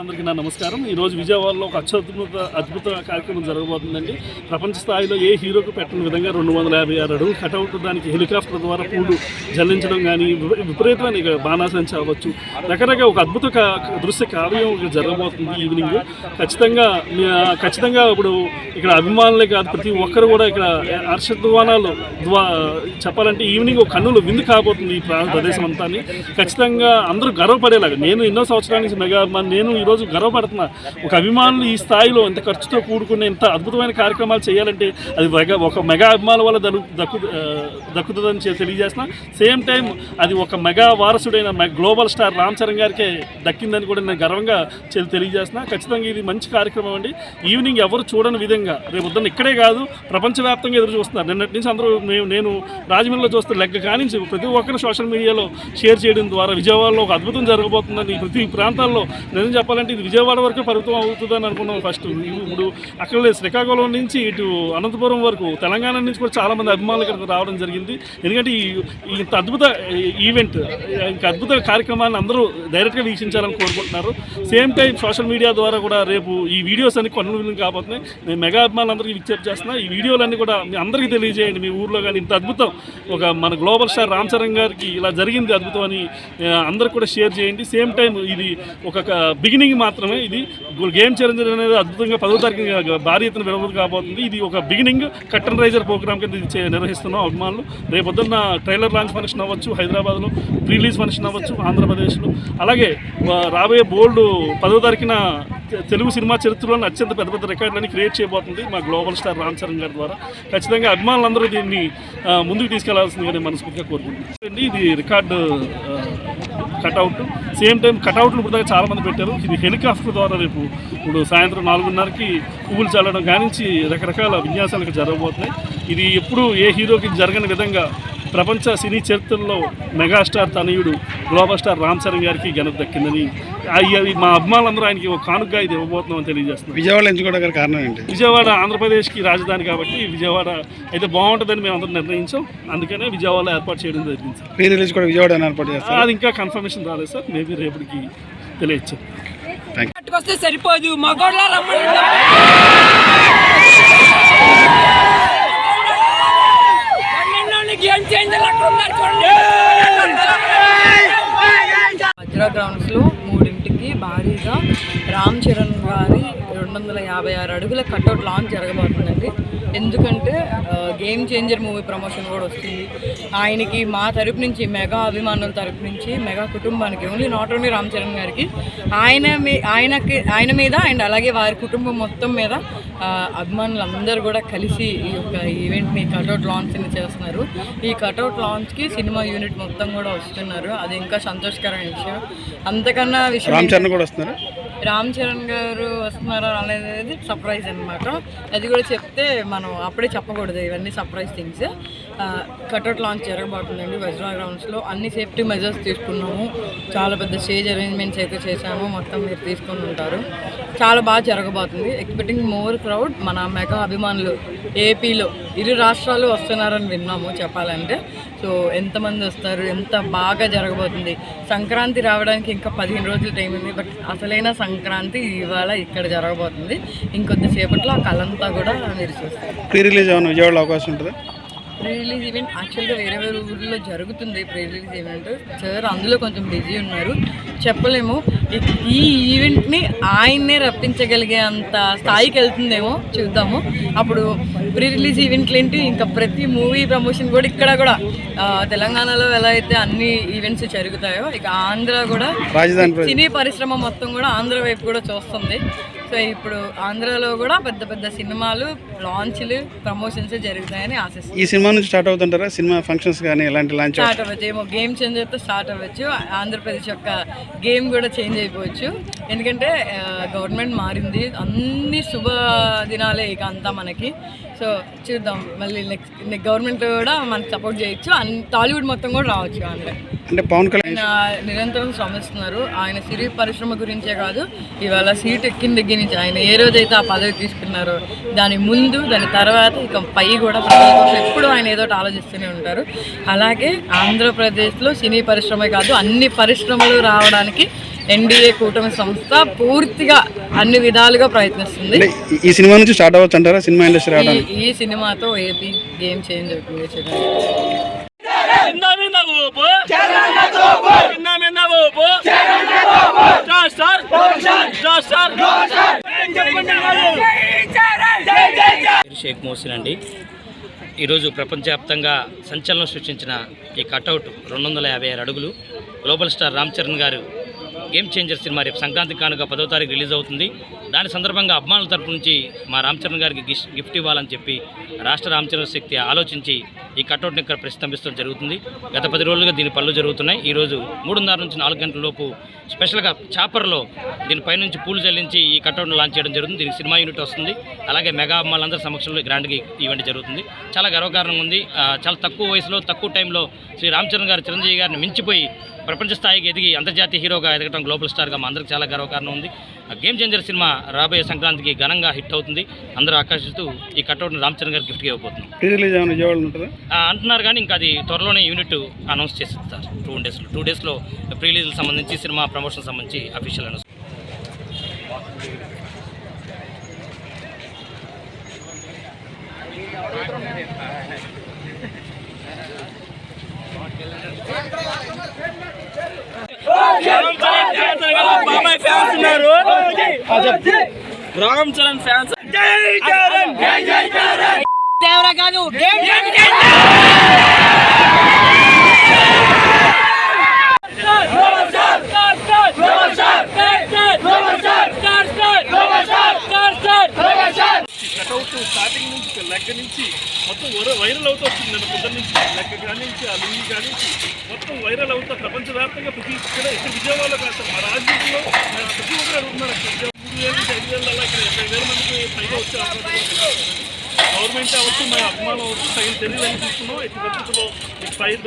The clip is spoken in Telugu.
అందరికీ నా నమస్కారం. ఈరోజు విజయవాడలో ఒక అత్యద్భుత అద్భుత కార్యక్రమం జరగబోతుందండి. ప్రపంచ స్థాయిలో ఏ హీరోకు పెట్టిన విధంగా రెండు వందల యాభై ఆరు అడుగులు కటౌట్ దానికి హెలికాప్టర్ ద్వారా పూలు జల్లించడం కానీ విపరీతమైన ఇక బాణాసంచి అవ్వచ్చు. రకరకాల ఒక అద్భుత దృశ్య కావ్యం జరగబోతుంది ఈవినింగ్. ఖచ్చితంగా ఖచ్చితంగా ఇప్పుడు ఇక్కడ అభిమానులే కాదు ప్రతి ఒక్కరు కూడా ఇక్కడ హర్షద్వానాలు ద్వా చెప్పాలంటే ఈవినింగ్ ఒక కన్నులు విందు కాబోతుంది ఈ ప్రదేశం అంతా ఖచ్చితంగా అందరూ గర్వపడేలాగా నేను ఎన్నో సంవత్సరాల నుంచి మెగా అభిమాని నేను ఈరోజు గర్వపడుతున్నా ఒక అభిమానులు ఈ స్థాయిలో ఇంత ఖర్చుతో కూడుకున్న ఇంత అద్భుతమైన కార్యక్రమాలు చేయాలంటే అది మెగా- ఒక మెగా అభిమానుల వల్ల దక్కు దక్కుతుందని చె- తెలియజేస్తున్నా. సేమ్ టైం అది ఒక మెగా వారసుడైన గ్లోబల్ స్టార్ రామ్ చరణ్ గారికే దక్కిందని కూడా నేను గర్వంగా తెలియజేస్తున్నా. ఖచ్చితంగా ఇది మంచి కార్యక్రమం అండి. ఈవినింగ్ ఎవరు చూడని విధంగా రేపు పొద్దున్న ఇక్కడే కాదు ప్రపంచవ్యాప్తంగా ఎదురు చూస్తున్నారు. నిన్నటి నుంచి అందరూ మేము నేను రాజమండ్రిలో చూస్తే లెక్క కానించి ప్రతి ఒక్కరు సోషల్ మీడియాలో షేర్ చేయడం ద్వారా విజయవాడలో ఒక అద్భుతం జరగబోతుందని ప్రతి ప్రాంతాల్లో నిజం చెప్పాలంటే ఇది విజయవాడ వరకు పరిమితం అవుతుందని అనుకున్నాం ఫస్ట్. ఇప్పుడు అక్కడ శ్రీకాకుళం నుంచి ఇటు అనంతపురం వరకు తెలంగాణ నుంచి కూడా చాలామంది అభిమానులు ఇక్కడికి రావడం జరిగింది. ఎందుకంటే ఈ ఇంత అద్భుత ఈవెంట్ ఇంత అద్భుత కార్యక్రమాన్ని అందరూ డైరెక్ట్గా వీక్షించాలని కోరుకుంటున్నారు. సేమ్ టైం సోషల్ మీడియా ద్వారా కూడా రేపు ఈ వీడియోస్ అన్ని కొనుగోలు కాబోతున్నాయి. నేను మెగా అభిమానులందరికీ విజ్ఞప్తి చేస్తున్నా ఈ వీడియోలన్నీ కూడా మీ అందరికీ తెలియజేయండి. మీ ఊర్లో కానీ ఇంత అద్భుతం ఒక మన గ్లోబల్ స్టార్ రామ్ చరణ్ గారికి ఇలా జరిగింది అద్భుతం అని ఆ, అందరికి కూడా షేర్ చేయండి. సేమ్ టైం ఇది ఒక బిగినింగ్ మాత్రమే ఇది. గేమ్ చేంజర్ అనేది అద్భుతంగా పదో తారీఖు భారీ ఎత్తున విడవలు కాబోతుంది. ఇది ఒక బిగినింగ్ కట్టన్ రైజర్ ప్రోగ్రామ్ కింద ఇది నిర్వహిస్తున్నాం అభిమానులు. రేపు పొద్దున్న ట్రైలర్ లాంచ్ ఫంక్షన్ అవ్వచ్చు హైదరాబాద్లో రిలీజ్ ఫంక్షన్ అవ్వచ్చు ఆంధ్రప్రదేశ్లో. అలాగే రాబోయే బోల్డ్ పదో తారీఖున తెలుగు సినిమా చరిత్రలోని అత్యంత పెద్ద పెద్ద రికార్డులని క్రియేట్ చేయబోతుంది మా గ్లోబల్ స్టార్ రామ్ చరణ్ గారి ద్వారా. ఖచ్చితంగా అభిమానులందరూ దీన్ని ముందుకు తీసుకెళ్ళాల్సిందిగా నేను మనస్ఫూర్తిగా కోరుకుంటున్నాను. ఇది రికార్డు కట్అవుట్ సేమ్ టైం కటౌట్లు ఇప్పుడు దాకా చాలా మంది పెట్టారు. ఇది హెలికాప్టర్ ద్వారా రేపు ఇప్పుడు సాయంత్రం నాలుగున్నరకి పువ్వులు చల్లడం కానించి రకరకాల విన్యాసాలకు జరగబోతున్నాయి. ఇది ఎప్పుడు ఏ హీరోకి జరగని విధంగా ప్రపంచ సినీ చరిత్రలో మెగాస్టార్ తనయుడు గ్లోబల్ స్టార్ రామ్ చరణ్ గారికి ఘనత దక్కిందని ఈ- మా అభిమానులందరూ ఆయనకి ఒక కానుకగా ఇది ఇవ్వబోతున్నామని తెలియజేస్తున్నాం విజయవాడ ఎంచుకోవడానికి గల కారణం ఏంటి? విజయవాడ ఆంధ్రప్రదేశ్కి రాజధాని కాబట్టి విజయవాడ అయితే బాగుంటుందని మేము అందరం నిర్ణయించాం. అందుకనే విజయవాడలో ఏర్పాటు చేయడం జరిగింది సార్. ప్రీ రిలీజ్ కూడా విజయవాడ ఏర్పాటు చేస్తారు. అది ఇంకా కన్ఫర్మేషన్ రాలేదు సార్. మేబీ రేపటికి తెలియచ్చు. వస్తే సరిపోదు. మగోళ్ళ రమ్మని లాంచ్ జరగబోతుందండి. ఎందుకంటే గేమ్ చేంజర్ మూవీ ప్రమోషన్ కూడా వస్తుంది. ఆయనకి మా తరపు నుంచి మెగా అభిమానుల తరపు నుంచి మెగా కుటుంబానికి only not only Ram Charan గారికి ఆయన మీ ఆయనకి ఆయన మీద అండ్ అలాగే వారి కుటుంబం మొత్తం మీద అభిమానులందరూ కూడా కలిసి ఈ యొక్క ఈవెంట్ని కటౌట్ లాంచ్ని చేస్తున్నారు. ఈ కటౌట్ లాంచ్కి సినిమా యూనిట్ మొత్తం కూడా వస్తున్నారు. అది ఇంకా సంతోషకరమైన విషయం. అంతకన్నా విషయం కూడా వస్తున్నారు? రామ్ చరణ్ గారు వస్తున్నారా అనేది సర్ప్రైజ్ అనమాట అది కూడా చెప్తే మనం అప్పుడే చెప్పకూడదు ఇవన్నీ సర్ప్రైజ్ థింగ్స్ కట్అవుట్ లాంచ్ జరగబోతుందండి వజ్రా గ్రౌండ్స్లో అన్ని సేఫ్టీ మెజర్స్ తీసుకున్నాము. చాలా పెద్ద స్టేజ్ అరేంజ్మెంట్స్ అయితే చేశాము. మొత్తం మీరు తీసుకొని ఉంటారు. చాలా బాగా జరగబోతుంది. ఎక్స్పెక్టింగ్ మోర్ క్రౌడ్ మన మెగా అభిమానులు ఏపీలో ఇరు రాష్ట్రాలు వస్తున్నారని విన్నాము చెప్పాలంటే. సో ఎంతమంది వస్తారు? ఎంత బాగా జరగబోతుంది? సంక్రాంతి రావడానికి ఇంకా పదిహేను రోజులు టైం ఉంది. బట్ అసలైన సంక్రాంతి ఇవాళ ఇక్కడ జరగబోతుంది. ఇంకొద్దిసేపట్లో ఆ కళంతా కూడా మీరు చూస్తారు. ప్రీ రిలీజ్ ఏమైనా విజయవాడలో అవకాశం ఉంటుందా? ప్రీ రిలీజ్ ఈవెంట్ యాక్చువల్గా వేరే వేరే ఊర్లో జరుగుతుంది ప్రీ రిలీజ్ ఈవెంట్ సార్ అందులో కొంచెం బిజీ ఉన్నారు. చెప్పలేము. ఈ- ఈవెంట్ని ఆయన్నే రప్పించగలిగే అంత స్థాయికి వెళ్తుందేమో చూద్దాము. అప్పుడు ప్రీ రిలీజ్ ఈవెంట్లు ఏంటి? ఇంకా ప్రతి మూవీ ప్రమోషన్ కూడా ఇక్కడ కూడా తెలంగాణలో ఎలా అయితే అన్ని ఈవెంట్స్ జరుగుతాయో ఇక ఆంధ్ర కూడా సినీ పరిశ్రమ మొత్తం కూడా ఆంధ్ర వైపు కూడా చూస్తుంది. సో ఇప్పుడు ఆంధ్రాలో కూడా పెద్ద పెద్ద సినిమాలు లాంచ్లు ప్రమోషన్స్ జరుగుతాయని ఆశిస్తున్నాను ఈ సినిమా నుంచి స్టార్ట్ అవుతుంటారా? సినిమా ఫంక్షన్స్ కానీ ఎలాంటి లాంచ్ స్టార్ట్ అవ్వచ్చు. ఏమో గేమ్ చేంజ్ అయితే స్టార్ట్ అవ్వచ్చు. ఆంధ్రప్రదేశ్ యొక్క గేమ్ కూడా చేంజ్ అయిపోవచ్చు. ఎందుకంటే గవర్నమెంట్ మారింది. అన్ని శుభ దినాలే ఇక అంతా మనకి. సో చూద్దాం. మళ్ళీ నెక్స్ట్ గవర్నమెంట్ కూడా మనకి సపోర్ట్ చేయొచ్చు. అన్ టాలీవుడ్ మొత్తం కూడా రావచ్చు అంటే అంటే పవన్ కళ్యాణ్ నిరంతరం శ్రమిస్తున్నారు. ఆయన సిరి పరిశ్రమ గురించే కాదు ఇవాళ సీట్ ఎక్కిన దగ్గర నుంచి ఆయన ఏ రోజైతే ఆ పదవి తీసుకున్నారో దాని ముందు దాని తర్వాత ఇక పై కూడా ఎప్పుడు ఆయన ఏదో ఒకటి ఆలోచిస్తూనే ఉంటారు. అలాగే ఆంధ్రప్రదేశ్లో సినీ పరిశ్రమే కాదు అన్ని పరిశ్రమలు రావడానికి ఎన్డీఏ కూటమి సంస్థ పూర్తిగా అన్ని విధాలుగా ప్రయత్నిస్తుంది. ఈ- సినిమా నుంచి స్టార్ట్ అవ్వచ్చు అంటారా? సినిమా ఇండస్ట్రీ ఈ సినిమాతో ఏపీ గేమ్ చేంజ్ అవుతుంది షేక్ మోసిన్ అండి. ఈరోజు ప్రపంచవ్యాప్తంగా సంచలనం సృష్టించిన ఈ కటౌట్ రెండు వందల యాభై ఆరు అడుగులు. గ్లోబల్ స్టార్ రామ్ చరణ్ గారు గేమ్ చేంజర్ సినిమా రేపు సంక్రాంతి కానుక పదో తారీఖు రిలీజ్ అవుతుంది. దాని సందర్భంగా అభిమానుల తరపు నుంచి మా రామచరణ్ గారికి గిఫ్ట్ ఇవ్వాలని చెప్పి రాష్ట్ర రామచరణ శక్తి ఆలోచించి ఈ కటౌట్ని ఇక్కడ ప్రస్తంభిస్తూ జరుగుతుంది. గత పది రోజులుగా దీని పనులు జరుగుతున్నాయి. ఈరోజు మూడున్నర నుంచి నాలుగు గంటల లోపు స్పెషల్గా చాపర్లో దీనిపై నుంచి పూలు చెల్లించి ఈ కటౌట్ను లాంచ్ చేయడం జరుగుతుంది. దీనికి సినిమా యూనిట్ వస్తుంది. అలాగే మెగా అమ్మాలందరి సమక్షంలో గ్రాండ్గా ఈవెంట్ జరుగుతుంది. చాలా గర్వకారణంగా ఉంది. చాలా తక్కువ వయసులో తక్కువ టైంలో శ్రీ రామ్ చరణ్ గారు చిరంజీవి గారిని మించిపోయి ప్రపంచ స్థాయికి ఎదిగి అంతర్జాతీయ హీరోగా ఎదగడం గ్లోబల్ స్టార్గా మా అందరికి చాలా గర్వకారణం ఉంది. గేమ్ చేంజర్ సినిమా రాబోయే సంక్రాంతికి ఘనంగా హిట్ అవుతుంది. అందరూ ఆకర్షిస్తూ ఈ కటౌట్ని రామ్ చరణ్ గారికి గిఫ్ట్గా ఆ, అంటున్నారు కానీ ఇంకా అది త్వరలోనే యూనిట్ అనౌన్స్ చేస్తారు టూ డేస్లో టూ డేస్లో ప్రీ రిలీజ్ సంబంధించి సినిమా ప్రమోషన్ సంబంధించి అఫీషియల్ అనౌన్స్ బాబాయ్ ఫ్యాన్స్ ఉన్నారు రామ్ చరణ్ ఫ్యాన్స్ దేవరా కాదు గేమ్ కటౌట్ స్టార్టింగ్ నుంచి లెక్క నుంచి మొత్తం వర- వైరల్ అవుతూ వచ్చింది నన్ను పొద్దున్న నుంచి లెక్క కాడి నుంచి ఆ లుంగి కాడి నుంచి మొత్తం వైరల్ అవుతా ప్రపంచవ్యాప్తంగా ప్రతి ఇక్కడ ఇక్కడ విజయవాడలో కాస్తాం సార్, మా రాజ్యంలో ప్రతి ఒక్కరు అడుగుతున్నారు అక్కడ మూడు వేల నుంచి ఐదు వేల ఇక్కడ ఎనభై వేల మందికి పైగా వచ్చే గవర్నమెంట్ అవచ్చు మా అభిమానం అవచ్చు తగిన చర్యలు తీసుకున్నాం ఇటు పరిస్థితుల్లో ఈ ఫైర్